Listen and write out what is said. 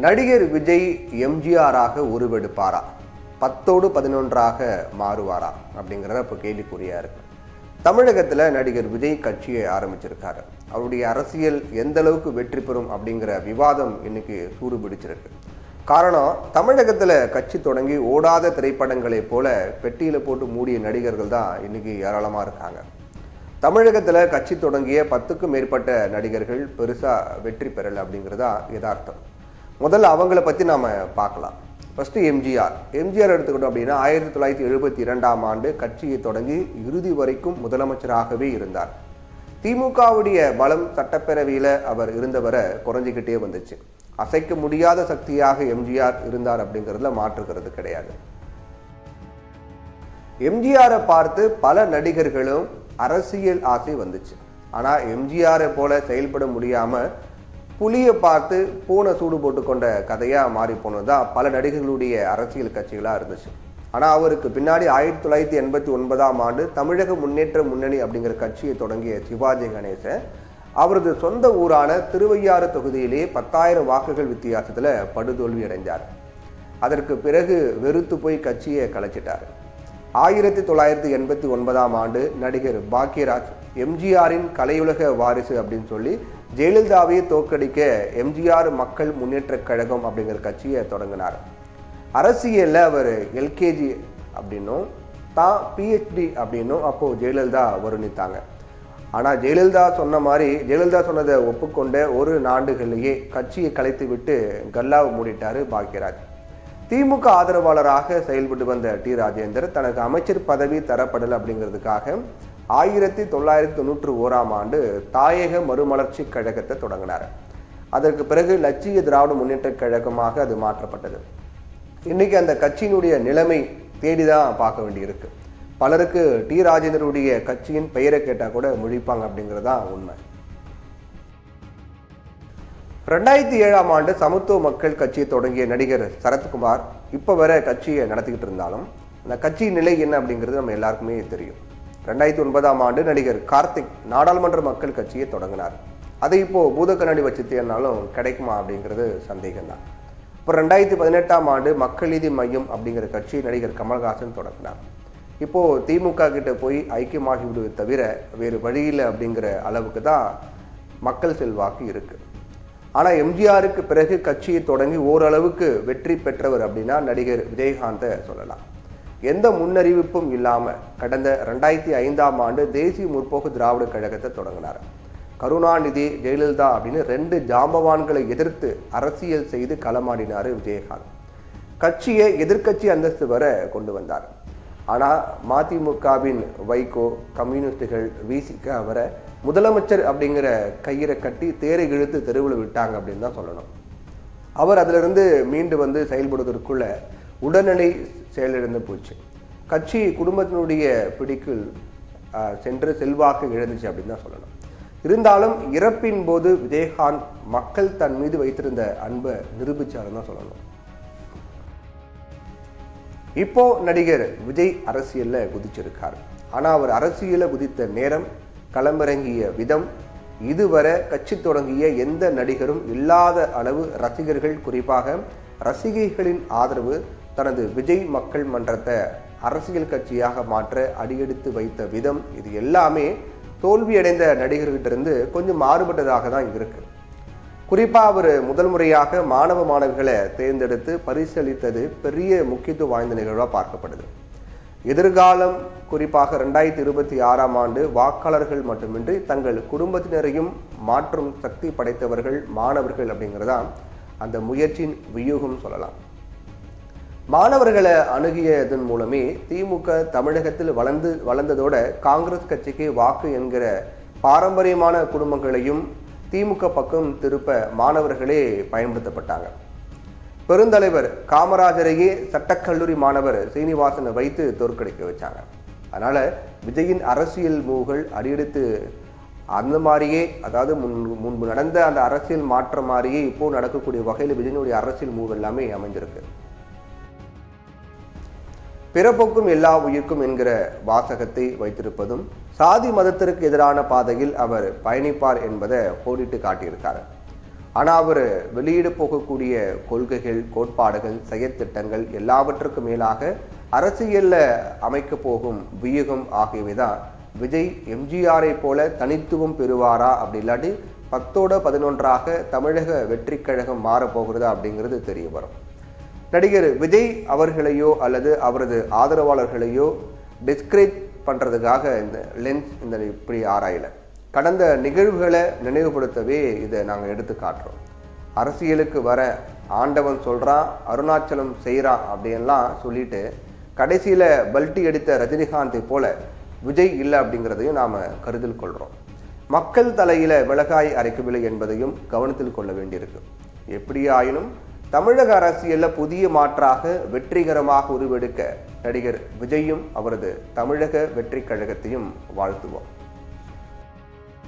நடிகர் விஜய் எம்ஜிஆராக உருவெடுப்பாரா? பத்தோடு பதினொன்றாக மாறுவாரா? அப்படிங்கிறத இப்போ கேள்விக்குறியா இருக்கு. தமிழகத்தில் நடிகர் விஜய் கட்சியை ஆரம்பிச்சிருக்காரு. அவருடைய அரசியல் எந்த அளவுக்கு வெற்றி பெறும் அப்படிங்கிற விவாதம் இன்னைக்கு சூடு பிடிச்சிருக்கு. காரணம் தமிழகத்தில் கட்சி தொடங்கி ஓடாத திரைப்படங்களைப் போல பெட்டியில் போட்டு மூடிய நடிகர்கள் தான் இன்னைக்கு ஏராளமாக இருக்காங்க. தமிழகத்தில் கட்சி தொடங்கிய பத்துக்கும் மேற்பட்ட நடிகர்கள் பெருசாக வெற்றி பெறலை அப்படிங்கிறதா யதார்த்தம். முதல்ல அவங்கள பற்றி நாம் பார்க்கலாம். ஃபஸ்ட்டு எம்ஜிஆர் எம்ஜிஆர் எடுத்துக்கிட்டோம் அப்படின்னா ஆயிரத்தி தொள்ளாயிரத்தி எழுபத்தி இரண்டாம் ஆண்டு கட்சியை தொடங்கி இறுதி வரைக்கும் முதலமைச்சராகவே இருந்தார். திமுகவுடைய பலம் சட்டப்பேரவையில் அவர் இருந்தவரை குறைஞ்சிக்கிட்டே வந்துச்சு. அசைக்க முடியாத சக்தியாக எம்ஜிஆர் இருந்தார் அப்படிங்கிறதுல மாற்றுக்கிறது கிடையாது. எம்ஜிஆரை பார்த்து பல நடிகர்களும் அரசியல் ஆசை வந்துச்சு. ஆனால் எம்ஜிஆரை போல செயல்பட முடியாமல் புலியை பார்த்து பூனை சூடு போட்டு கொண்ட கதையாக மாறி போனது தான் பல நடிகர்களுடைய அரசியல் கட்சிகளாக இருந்துச்சு. ஆனால் அவருக்கு பின்னாடி ஆயிரத்தி தொள்ளாயிரத்தி எண்பத்தி ஒன்பதாம் ஆண்டு தமிழக முன்னேற்ற முன்னணி அப்படிங்கிற கட்சியை தொடங்கிய சிவாஜி கணேசன் அவரது சொந்த ஊரான திருவையாறு தொகுதியிலே பத்தாயிரம் வாக்குகள் வித்தியாசத்தில் படுதோல்வி அடைந்தார் அதற்கு பிறகு வெறுத்து போய் கட்சியை கலைச்சிட்டார். ஆயிரத்தி தொள்ளாயிரத்தி எண்பத்தி ஒன்பதாம் ஆண்டு நடிகர் பாக்யராஜ் எம்ஜிஆரின் கலையுலக வாரிசு அப்படின்னு சொல்லி ஜெயலலிதாவை தோற்கடிக்க எம்ஜிஆர் மக்கள் முன்னேற்ற கழகம் அப்படிங்கிற கட்சியை தொடங்கினார். அரசியலில் அவர் எல்கேஜி அப்படின்னும் தான் பிஹெச்டி அப்படின்னும் அப்போது ஜெயலலிதா வருணித்தாங்க. ஆனால் ஜெயலலிதா சொன்ன மாதிரி ஜெயலலிதா சொன்னதை ஒப்புக்கொண்ட ஒரு நாண்டுகளிலேயே கட்சியை கலைத்து விட்டு கல்லாவை மூடிட்டார் பாக்யராஜ். திமுக ஆதரவாளராக செயல்பட்டு வந்த டி ராஜேந்தர் தனக்கு அமைச்சர் பதவி தரப்படலை அப்படிங்கிறதுக்காக ஆயிரத்தி தொள்ளாயிரத்தி தொண்ணூற்றி ஓராம் ஆண்டு தாயக மறுமலர்ச்சி கழகத்தை தொடங்கினார். அதற்கு பிறகு லட்சிய திராவிட முன்னேற்ற கழகமாக அது மாற்றப்பட்டது. இன்னைக்கு அந்த கட்சியினுடைய நிலைமை தேடி தான் பார்க்க வேண்டியிருக்கு. பலருக்கு டி ராஜேந்தருடைய கட்சியின் பெயரை கேட்டால் கூட முழிப்பாங்க அப்படிங்கிறது தான் உண்மை. ரெண்டாயிரத்தி ஏழாம் ஆண்டு சமத்துவ மக்கள் கட்சியை தொடங்கிய நடிகர் சரத்குமார் இப்போ வர கட்சியை நடத்திக்கிட்டு இருந்தாலும் அந்த கட்சியின் நிலை என்ன அப்படிங்கிறது நம்ம எல்லாருக்குமே தெரியும். ரெண்டாயிரத்தி ஒன்பதாம் ஆண்டு நடிகர் கார்த்திக் நாடாளுமன்ற மக்கள் கட்சியை தொடங்கினார். அதை இப்போ பூத கண்ணாடி வச்சு தேடினாலும் கிடைக்குமா அப்படிங்கிறது சந்தேகம்தான். இப்போ ரெண்டாயிரத்தி பதினெட்டாம் ஆண்டு மக்கள் நீதி மையம் அப்படிங்கிற கட்சி நடிகர் கமல்ஹாசன் தொடங்கினார். இப்போ திமுக கிட்ட போய் ஐக்கியமாகி விடுவது தவிர வேறு வழியில் அப்படிங்கிற அளவுக்கு தான் மக்கள் செல்வாக்கு இருக்குது ஆனால் எம்ஜிஆருக்கு பிறகு கட்சியை தொடங்கி ஓரளவுக்கு வெற்றி பெற்றவர் அப்படின்னா நடிகர் விஜயகாந்தை சொல்லலாம். எந்த முன்னறிவிப்பும் இல்லாமல் கடந்த ரெண்டாயிரத்தி ஐந்தாம் ஆண்டு தேசிய முற்போக்கு திராவிட கழகத்தை தொடங்கினார். கருணாநிதி ஜெயலலிதா அப்படின்னு ரெண்டு ஜாம்பவான்களை எதிர்த்து அரசியல் செய்து களமாடினார் விஜயகாந்த். கட்சியை எதிர்க்கட்சி அந்தஸ்து வர கொண்டு வந்தார். ஆனால் மதிமுகவின் வைகோ கம்யூனிஸ்டுகள் விசிக அவரை முதலமைச்சர் அப்படிங்கிற கயிறை கட்டி தேரை இழுத்து தெருவில் விட்டாங்க அப்படின்னு தான் சொல்லணும். அவர் அதிலிருந்து மீண்டு வந்து செயல்படுவதற்குள்ள உடல்நிலை செயலிழந்து போச்சு. கட்சி குடும்பத்தினுடைய பிடிக்குள் சென்று செல்வாக்கு இழந்துச்சு அப்படின்னு தான் சொல்லணும். இருந்தாலும் இறப்பின் போது விஜயகாந்த் மக்கள் தன் மீது வைத்திருந்த அன்பை நிரூபிச்சாருன்னு தான் சொல்லணும். இப்போ நடிகர் விஜய் அரசியலில் குதிச்சிருக்கார். ஆனால் அவர் அரசியலில் குதித்த நேரம் களமிறங்கிய விதம் இதுவரை கட்சி தொடங்கிய எந்த நடிகரும் இல்லாத அளவு ரசிகர்கள் குறிப்பாக ரசிகைகளின் ஆதரவு தனது விஜய் மக்கள் மன்றத்தை அரசியல் கட்சியாக மாற்ற அடியெடுத்து வைத்த விதம். இது எல்லாமே தோல்வியடைந்த நடிகர்கிட்ட இருந்து கொஞ்சம் மாறுபட்டதாக தான் இருக்குது குறிப்பாக அவர் முதல் முறையாக மாணவ மாணவிகளை தேர்ந்தெடுத்து பரிசளித்தது பெரிய முக்கியத்துவம் வாய்ந்த நிகழ்வாக பார்க்கப்படுது. எதிர்காலம் குறிப்பாக ரெண்டாயிரத்தி இருபத்தி ஆறாம் ஆண்டு வாக்காளர்கள் மட்டுமின்றி தங்கள் குடும்பத்தினரையும் மாற்றும் சக்தி படைத்தவர்கள் மாணவர்கள் அப்படிங்கிறதா அந்த முயற்சியின் வியூகம் சொல்லலாம். மாணவர்களை அணுகியதன் மூலமே திமுக தமிழகத்தில் வளர்ந்து வளர்ந்ததோட காங்கிரஸ் கட்சிக்கு வாக்கு என்கிற பாரம்பரியமான குடும்பங்களையும் திமுக பக்கம் திருப்ப மாணவர்களே பயன்படுத்தப்பட்டாங்க. பெருந்தலைவர் காமராஜரையே சட்டக்கல்லூரி மாணவர் சீனிவாசனை வைத்து தோற்கடிக்க வச்சாங்க. அதனால் விஜயின் அரசியல் மூகள் அடியெடுத்து அந்த மாதிரியே அதாவது முன் முன்பு நடந்த அந்த அரசியல் மாற்றம் மாதிரியே இப்போ நடக்கக்கூடிய வகையில் விஜயனுடைய அரசியல் மூவ் எல்லாமே அமைஞ்சிருக்கு. பிறப்புக்கும் எல்லா உயிர்க்கும் என்கிற வாசகத்தை வைத்திருப்பதும் சாதி மதத்திற்கு எதிரான பாதையில் அவர் பயணிப்பார் என்பதை கோடிட்டு காட்டியிருக்கார். ஆனால் அவர் வெளியிட போகக்கூடிய கொள்கைகள் கோட்பாடுகள் செயற்திட்டங்கள் எல்லாவற்றுக்கும் மேலாக அரசியலில் அமைக்க போகும் வியூகம் ஆகியவை தான் விஜய் எம்ஜிஆரை போல தனித்துவம் பெறுவாரா அப்படி இல்லாட்டி பத்தோட பதினொன்றாக தமிழக வெற்றி கழகம் மாறப்போகிறதா அப்படிங்கிறது தெரிய வரும். நடிகர் விஜய் அவர்களையோ அல்லது அவரது ஆதரவாளர்களையோ டிஸ்கிரேட் பண்ணுறதுக்காக இந்த லென்ஸ் இந்த இப்படி ஆராயலை. கடந்த நிகழ்வுகளை நினைவுபடுத்தவே இதை நாங்கள் எடுத்து காட்டுறோம். அரசியலுக்கு வர ஆண்டவன் சொல்கிறான் அருணாச்சலம் செய்கிறான் அப்படின்லாம் சொல்லிட்டு கடைசியில் பல்ட்டி அடித்த ரஜினிகாந்தை போல விஜய் இல்லை அப்படிங்கிறதையும் நாம் கருதில் கொள்கிறோம் மக்கள் தலையில் மிளகாய் அரைக்கவில்லை என்பதையும் கவனத்தில் கொள்ள வேண்டியிருக்கு. எப்படியாயினும் தமிழக அரசியலில் புதிய மாற்றாக வெற்றிகரமாக உருவெடுக்க நடிகர் விஜயும் அவரது தமிழக வெற்றி கழகத்தையும் வாழ்த்துவோம்.